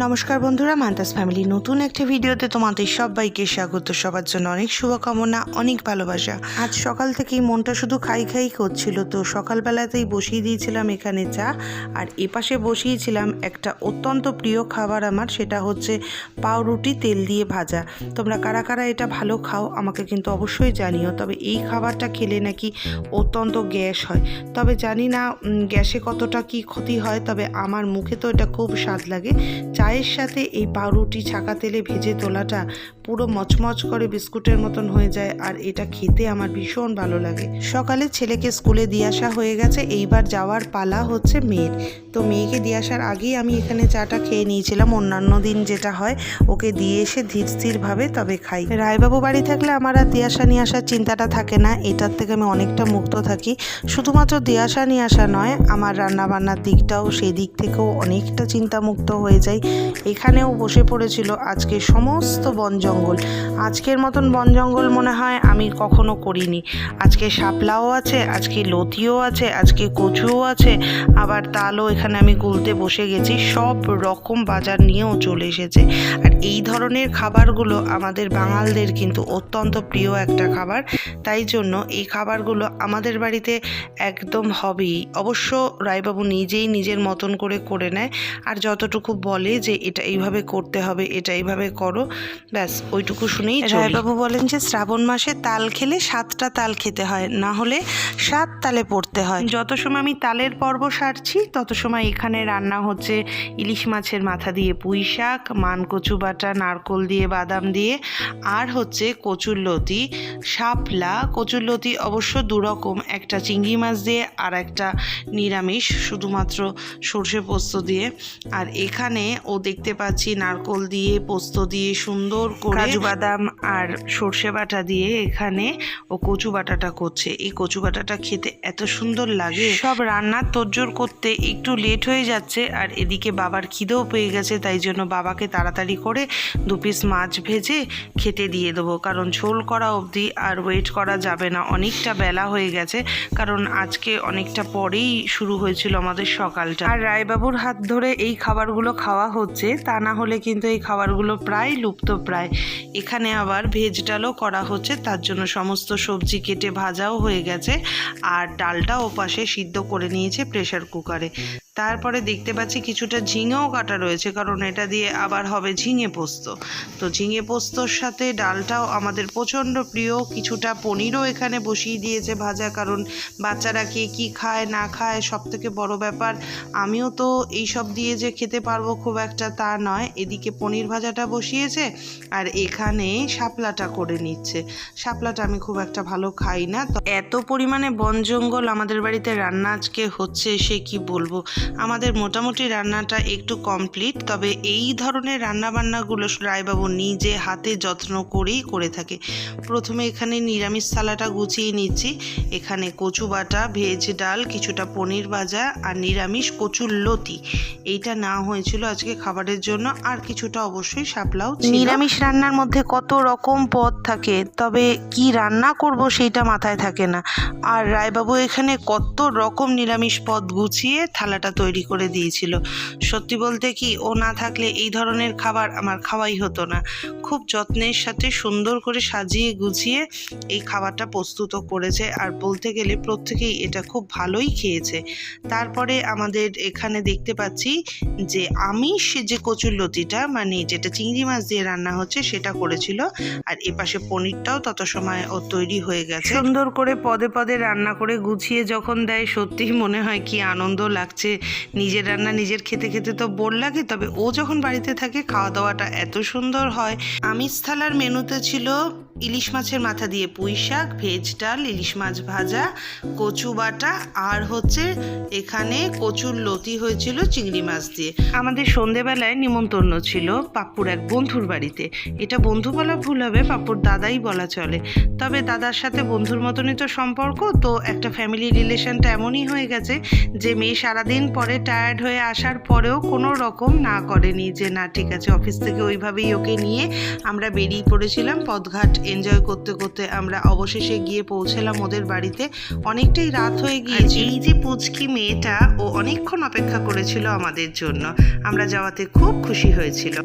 নমস্কার বন্ধুরা মান্তাস ফ্যামিলি নতুন একটা ভিডিওতে তোমাদের সবাইকে স্বাগত। সবার জন্য অনেক শুভকামনা, অনেক ভালোবাসা। আজ সকাল থেকেই মনটা শুধু খাই খাই করছিল, তো সকালবেলাতেই বসিয়ে দিয়েছিলাম এখানে চা। আর এপাশে বসিয়েছিলাম একটা অত্যন্ত প্রিয় খাবার আমার, সেটা হচ্ছে পাউরুটি তেল দিয়ে ভাজা। তোমরা কারা কারা এটা ভালো খাও আমাকে কিন্তু অবশ্যই জানিও, তবে এই খাবারটা খেলে নাকি অত্যন্ত গ্যাস হয়। তবে জানি না গ্যাসে কতটা কি ক্ষতি হয়, তবে আমার মুখে তো এটা খুব স্বাদ লাগে। চায়ের সাথে এই পাউরুটি, ছাকা তেলে ভেজে তোলাটা পুরো মচমচ করে বিস্কুটের মতন হয়ে যায় আর এটা খেতে আমার ভীষণ ভালো লাগে। সকালে ছেলেকে স্কুলে দিয়ে আসা হয়ে গেছে, এইবার যাওয়ার পালা হচ্ছে মেয়ের। তো মেয়েকে দিয়ে আসার আগেই আমি এখানে চাটা খেয়ে নিয়েছিলাম, অন্যান্য দিন যেটা হয় ওকে দিয়ে এসে ধীর স্থিরভাবে তবে খাই। রায়বাবু বাড়ি থাকলে আমার আর দিয়ে আসা, নিয়ে আসার চিন্তাটা থাকে না, এটার থেকে আমি অনেকটা মুক্ত থাকি। শুধুমাত্র দিয়ে আসা, নিয়ে আসা নয়, আমার রান্নাবান্নার দিকটাও সেই দিক থেকেও অনেকটা চিন্তামুক্ত হয়ে যায়। এখানেও বসে পড়েছিল আজকে সমস্ত বন জঙ্গল। আজকের মতন বন জঙ্গল মনে হয় আমি কখনো করিনি। আজকে শাপলাও আছে, আজকে লতিও আছে, আজকে কচুও আছে, আবার তালও এখানে আমি গুলতে বসে গেছি। সব রকম বাজার নিয়েও চলে এসেছে। আর এই ধরনের খাবারগুলো আমাদের বাঙালদের কিন্তু অত্যন্ত প্রিয় একটা খাবার। তাই জন্য এই খাবারগুলো আমাদের বাড়িতে একদম হবেই। অবশ্য রায়বাবু নিজেই নিজের মতন করে করে নেয়। আর যতটুকু বলে যে এটা এইভাবে করতে হবে এটা এইভাবে করো। ব্যাস ওইটুকু শুনেই রায়বাবু বলেন যে শ্রাবণ মাসে তাল খেলে সাতটা তাল খেতে হয় না হলে সাত তালে পড়তে হয়। যত সময় আমি তালের পর্ব সারছি তত সময় এখানে রান্না হচ্ছে ইলিশ মাছের মাথা দিয়ে পুঁই শাক মান কচু বাটা নারকোল দিয়ে বাদাম দিয়ে আর হচ্ছে কচুর লতি শাপলা। কচুর লতি অবশ্য দুরকম একটা চিংড়ি মাছ দিয়ে আর একটা নিরামিষ শুধুমাত্র সর্ষে পোস্ত দিয়ে। আর এখানে ও দেখতে পাচ্ছি নারকোল দিয়ে, পোস্ত দিয়ে সুন্দর করে কাজু বাদাম আর সর্ষে বাটা দিয়ে এখানে ও কচু বাটাটা করছে। এই কচু বাটাটা খেতে এত সুন্দর লাগে। সব রান্নার তোড়জোড় করতে একটু লেট হয়ে যাচ্ছে আর এদিকে বাবার খিদেও পেয়ে গেছে, তাই জন্য বাবাকে তাড়াতাড়ি করে দু পিস মাছ ভেজে খেতে দিয়ে দেবো। কারণ ঝোল করা অবধি আর ওয়েট করা যাবে না। অনেকটা বেলা হয়ে গেছে, কারণ আজকে অনেকটা পরেই শুরু হয়েছিল আমাদের সকালটা। আর রায়বাবুর হাত ধরে এই খাবারগুলো খাওয়া হচ্ছে, তা না হলে কিন্তু এই খাবারগুলো প্রায় লুপ্ত প্রায়। এখানে আবার ভেজ ডালও করা হচ্ছে, তার জন্য সমস্ত সবজি কেটে ভাজাও হয়ে গেছে, আর ডালটা ওপাশে সিদ্ধ করে নিয়েছে প্রেশার কুকারে তারপরে দেখতে পাচ্ছি কিছুটা ঝিঙেও কাটা রয়েছে, কারণ এটা দিয়ে আবার হবে ঝিঙে পোস্ত। তো ঝিঙে পোস্তর সাথে ডালটাও আমাদের প্রচণ্ড প্রিয়। কিছুটা পনিরও এখানে বসিয়ে দিয়েছে ভাজা, কারণ বাচ্চারা কে কী খায়, না খায় সব থেকে বড় ব্যাপার। আমিও তো এই সব দিয়ে যে খেতে পারব খুব একটা তা নয়। এদিকে পনির ভাজাটা বসিয়েছে আর এখানে শাপলাটা করে নিচ্ছে। শাপলাটা আমি খুব একটা ভালো খাই না। তো এত পরিমাণে বন জঙ্গল আমাদের বাড়িতে রান্না আজকে হচ্ছে, সে কি বলব? আমাদের মোটামুটি রান্নাটা একটু কমপ্লিট তবে এই ধরনের রান্নাবান্নাগুলো রায়বাবু নিজে হাতে যত্ন করেই করে থাকে। প্রথমে এখানে নিরামিষ থালাটা গুছিয়ে নিচ্ছি। এখানে কচু বাটা, ভেজ ডাল, কিছুটা পনির ভাজা আর নিরামিষ কচুর লতি। এইটা না হয়েছিল আজকে খাবারের জন্য, আর কিছুটা অবশ্যই শাপলাও নিরামিষ রান্নার মধ্যে কত রকম পদ থাকে, তবে কি রান্না করব সেইটা মাথায় থাকে না। আর রায়বাবু এখানে কত রকম নিরামিষ পদ গুছিয়ে থালাটা তৈরি করে দিয়েছিল। সত্যি বলতে কি, ও না থাকলে এই ধরনের খাবার আমার খাওয়াই হতো না। খুব যত্নের সাথে সুন্দর করে সাজিয়ে গুছিয়ে এই খাবারটা প্রস্তুত করেছে আর বলতে গেলে প্রত্যেকেই এটা খুব ভালোই খেয়েছে। তারপরে আমাদের এখানে দেখতে পাচ্ছি যে আমিষ যে কচুর লতিটা মানে যেটা চিংড়ি মাছ দিয়ে রান্না হচ্ছে সেটা করেছিল আর এপাশে পনিরটাও তত সময় ও তৈরি হয়ে গেছে। সুন্দর করে পদে পদে রান্না করে গুছিয়ে যখন দেয়, সত্যিই মনে হয় কি আনন্দ লাগছে। নিজের রান্না নিজের খেতে খেতে তো বোর লাগে, তবে ও যখন বাড়িতে থাকে খাওয়া দাওয়াটা এত সুন্দর হয়। আমিষ থালার মেনুতে ছিল ইলিশ মাছের মাথা দিয়ে পুঁই শাক, ভেজ ডাল, ইলিশ মাছ ভাজা, কচু বাটা, আর হচ্ছে এখানে কচুর লতি হয়েছিল চিংড়ি মাছ দিয়ে। আমাদের সন্ধেবেলায় নিমন্ত্রণ ছিল পাপ্পুর এক বন্ধুর বাড়িতে। এটা বন্ধু বলা ভুল হবে, পাপ্পুর দাদাই বলা চলে। তবে দাদার সাথে বন্ধুর মতনই তো সম্পর্ক, তো একটা ফ্যামিলি রিলেশনটা এমনই হয়ে গেছে যে মেয়ে সারাদিন পরে টায়ার্ড হয়ে আসার পরেও কোনো রকম না করেনি যে না ঠিক আছে অফিস থেকে ওইভাবেই ওকে নিয়ে আমরা বেরিয়ে পড়েছিলাম। পদঘাট এনজয় করতে করতে আমরা অবশেষে গিয়ে পৌঁছলাম ওদের বাড়িতে। অনেকটাই রাত হয়ে গিয়েছে। এই যে পুচকি মেয়েটা ও অনেকক্ষণ অপেক্ষা করেছিল আমাদের জন্য। আমরা যাওয়াতে খুব খুশি হয়েছিল।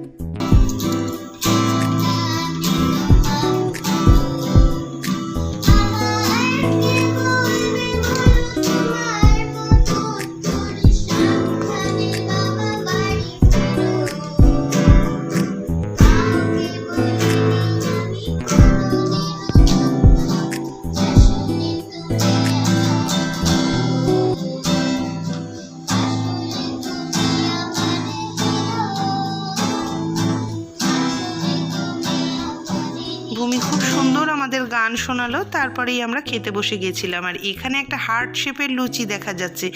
ভূমি খুব সুন্দর আমাদের গান শোনালো, তারপরেই আমরা খেতে বসে গেছিলাম। আর এখানে একটা হার্ট শেপের লুচি দেখা যাচ্ছে।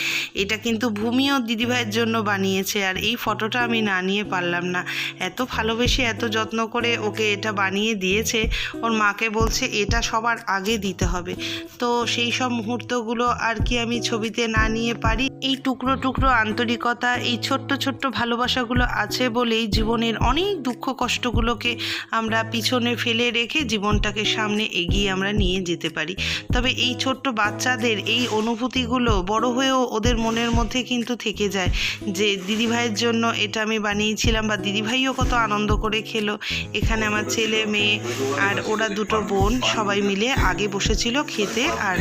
এটা কিন্তু ভূমি ও দিদিভাইয়ের জন্য বানিয়েছে, আর এই ফটোটা আমি না নিয়ে পারলাম না। এত ভালোবেসে এত যত্ন করে ওকে এটা বানিয়ে দিয়েছে, ওর মাকে বলছে এটা সবার আগে দিতে হবে। তো সেই সব মুহূর্তগুলো আর কি আমি ছবিতে না নিয়ে পারি। এই টুকরো টুকরো আন্তরিকতা, এই ছোট্ট ছোট্ট ভালোবাসাগুলো আছে বলেই জীবনের অনেক দুঃখ কষ্টগুলোকে আমরা পিছনে ফেলে রেখে জীবনটাকে সামনে এগিয়ে আমরা নিয়ে যেতে পারি। তবে এই ছোট্ট বাচ্চাদের এই অনুভূতিগুলো বড় হয়েও ওদের মনের মধ্যে কিন্তু থেকে যায় যে, দিদিভাইয়ের জন্য এটা আমি বানিয়েছিলাম বা দিদিভাইও কত আনন্দ করে খেলো। এখানে আমার ছেলে, মেয়ে আর ওরা দুটো বোন সবাই মিলে আগে বসেছিল খেতে আর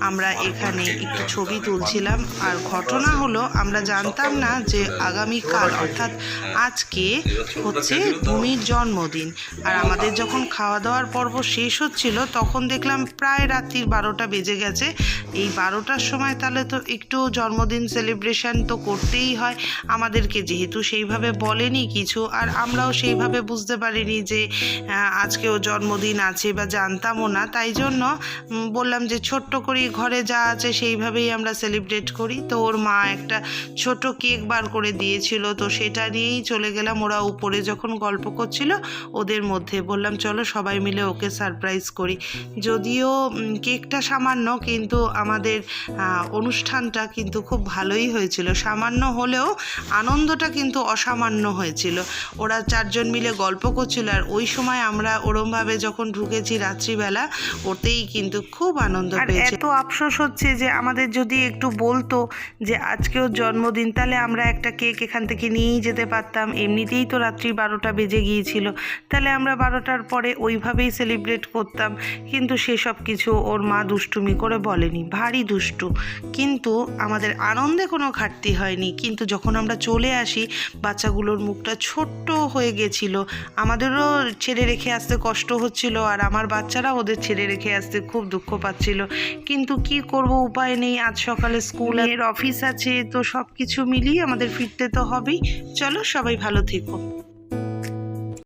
আমরা এখানে একটু ছবি তুলছিলাম। আর ঘটনা হলো, আমরা জানতাম না যে আগামীকাল অর্থাৎ আজকে হচ্ছে ভূমির জন্মদিন। আর আমাদের যখন খাওয়া দাওয়ার পর্ব শেষ হচ্ছিল, তখন দেখলাম প্রায় রাত্রির বারোটা বেজে গেছে। এই বারোটার সময় তাহলে তো একটু জন্মদিন সেলিব্রেশন তো করতেই হয়। আমাদেরকে যেহেতু সেইভাবে বলেনি কিছু, আর আমরাও সেইভাবে বুঝতে পারিনি যে আজকেও জন্মদিন আছে বা জানতামও না। তাই জন্য বললাম যে ছোট্ট করে ঘরে যা আছে সেইভাবেই আমরা সেলিব্রেট করি। তো ওর মা একটা ছোট কেক বার করে দিয়েছিল, তো সেটা নিয়েই চলে গেলাম। ওরা উপরে যখন গল্প করছিল, ওদের মধ্যে বললাম, চলো সবাই মিলে ওকে সারপ্রাইজ করি। যদিও কেকটা সামান্য কিন্তু আমাদের অনুষ্ঠানটা কিন্তু খুব ভালোই হয়েছিল। সামান্য হলেও আনন্দটা কিন্তু অসামান্য হয়েছিল। ওরা চারজন মিলে গল্প করছিল আর ওই সময় আমরা ওরমভাবে যখন ঢুকেছি রাত্রিবেলা ওতেই কিন্তু খুব আনন্দ পেয়েছি। এত আফসোস হচ্ছে যে আমাদের যদি একটু বলতো যে আজকেও জন্মদিন তাহলে আমরা একটা কেক এখান থেকে নিয়েই যেতে পারতাম। এমনিতেই তো রাত্রি বারোটা বেজে গিয়েছিল। তাহলে আমরা বারোটার পরে ওইভাবেই সেলিব্রেট করতাম। কিন্তু সেসব কিছু ওর মা দুষ্টুমি করে বলেনি। ভারী দুষ্টু। কিন্তু আমাদের আনন্দে কোনো ঘাটতি হয়নি। কিন্তু যখন আমরা চলে আসি, বাচ্চাগুলোর মুখটা ছোট্ট হয়ে গেছিল। আমাদেরও ছেড়ে রেখে আসতে কষ্ট হচ্ছিল আর আমার বাচ্চারা ওদের ছেড়ে রেখে আসতে খুব দুঃখ পাচ্ছিল। কিন্তু কি করব, উপায় নেই। আজ সকালে স্কুলের অফিস আছে, তো সব কিছু মিলিয়ে আমাদের ফিরতে তো হবেই। চলো সবাই ভালো থেকো।